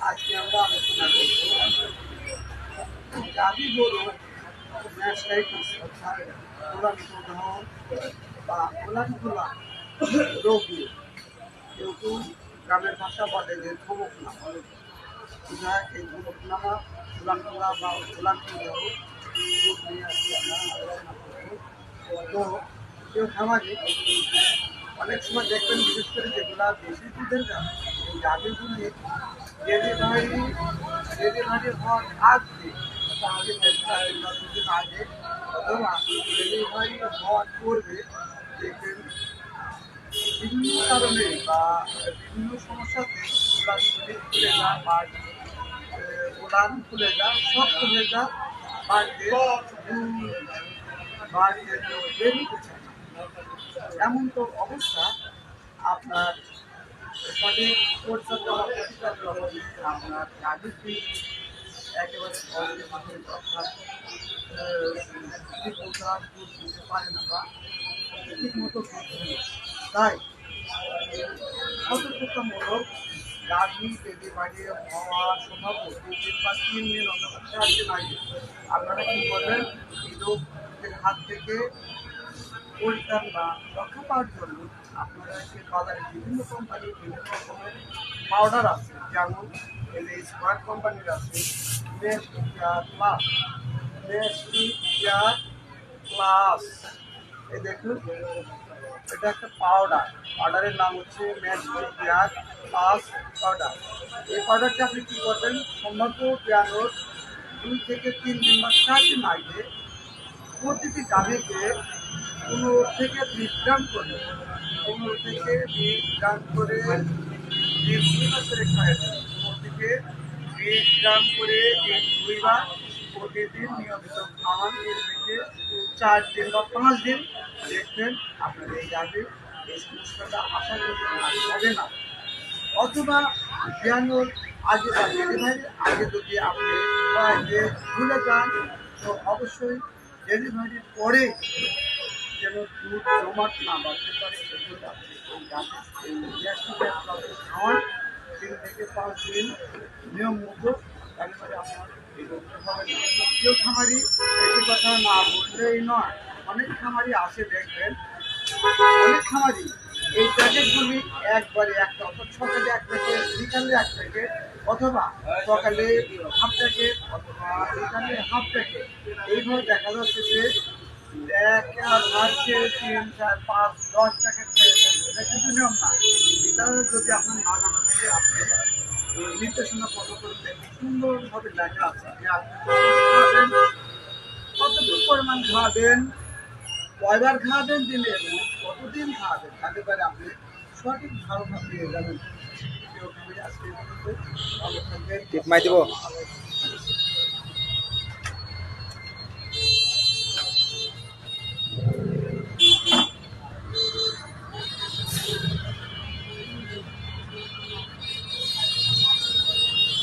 আজকে আমরা আলোচনা করব গাভী গরু ম্যাস্টাইটিস বা গোলামি গোলা রোগ কেউ গ্রামের ভাষা বলে যে ধমক যা এই ধমক নামা গোলাম গোলা বা গোলাম প্রদাহ নিয়ে আজকে আমরা আলোচনা করব তো কেউ খামারি অনেক সময় দেখবেন, বিশেষ করে যেগুলা বেশি দুধের গাছ এই গাভীগুলি ডেলিভারি ডেলিভারি হওয়ার আগে তাহলে দুদিন আগে, অথবা ডেলিভারি হওয়ার পূর্বে বিভিন্ন কারণে বা বিভিন্ন সমস্যাতে উলানগুলি খুলে যায় বা খুলে যায় বাড়িতে বাড়িতে বেরিয়ে চায়। এমন তো অবস্থা, আপনার সঠিক পরিচর্যা বা আপনার রাজনীতি একেবারে অর্থাৎ ঠিক মতো পারে না বা ঠিক মতো। তাই সতর্কতামূলক গাভী পেটে বাড়িয়ে হওয়ার সম্ভাব্য দুই দিন বা তিন দিন অথবা চার দিন আপনারা কি করবেন রোগের হাত থেকে পরিত্রাণ বা রক্ষা পাওয়ার জন্য আপনারা যে বাজারে বিভিন্ন কোম্পানির বিভিন্ন রকমের পাউডার আছে, যেমন এই যে কোম্পানির আছে নেস্টিয়ার প্লাস নেস্টিয়ার প্লাস এই দেখুন। এটা একটা পাউডার পাউডারের নাম হচ্ছে ম্যাস্টিয়ার প্লাস পাউডার এই পাউডারটা আপনি কী করবেন? সম্ভাব্য পেয়ানোর দুই থেকে তিন দিন বা চার দিন আগে প্রতিটি গাভীকে পনেরো থেকে বিশ গ্রাম করে, পনেরো থেকে বিশ গ্রাম করে দিন দুইবার করে খায় প্রতিকে বিশ গ্রাম করে দুইবার প্রতিদিন নিয়মিত খাওয়ান, এর থেকে চার দিন বা পাঁচ দিন দেখবেন আপনার এই গাভীর এই সমস্যাটা আশা করি আর হবে না। অথবা বিয়ানোর আগে বা ডেলিভারির আগে যদি আপনি ভুলে যান, তো অবশ্যই ডেলিভারির পরে যেন দুধ জমাট না বাড়তে পারে সেজন্য আপনি এই গ্যাসটি খাওয়ান, তিন থেকে পাঁচ দিন নিয়ম মতো তারপরে আপনার কেউ খামারি, একই কথা না বললেই নয়, অনেক খামারি আসে দেখবেন। অনেক খামারি এই প্যাকেটগুলি একবারে একটা, অর্থাৎ সকালে এক প্যাকেট বিকালে এক প্যাকেট অথবা সকালে হাফ প্যাকেট, অথবা বিকালে হাফ প্যাকেট। এইভাবে দেখা যাচ্ছে যে এক আর তিন, চার, পাঁচ, দশ প্যাকেট খেয়ে কিন্তু নিয়ম না। এটা যদি আপনার না জানা থাকে, আপনি নির্দেশনা করে সুন্দরভাবে লেখা আছে। যে কতটুকু পরিমাণ খাওয়াবেন কয়বার খাওয়াবেন দিনে এবং কতদিন খাওয়াবেন তাতে করে আপনি সঠিক ধারণা পেয়ে যাবেন। আজকে ভালো থাকবেন।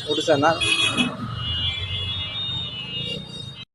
টিপ মাই দিব? উঠেছে না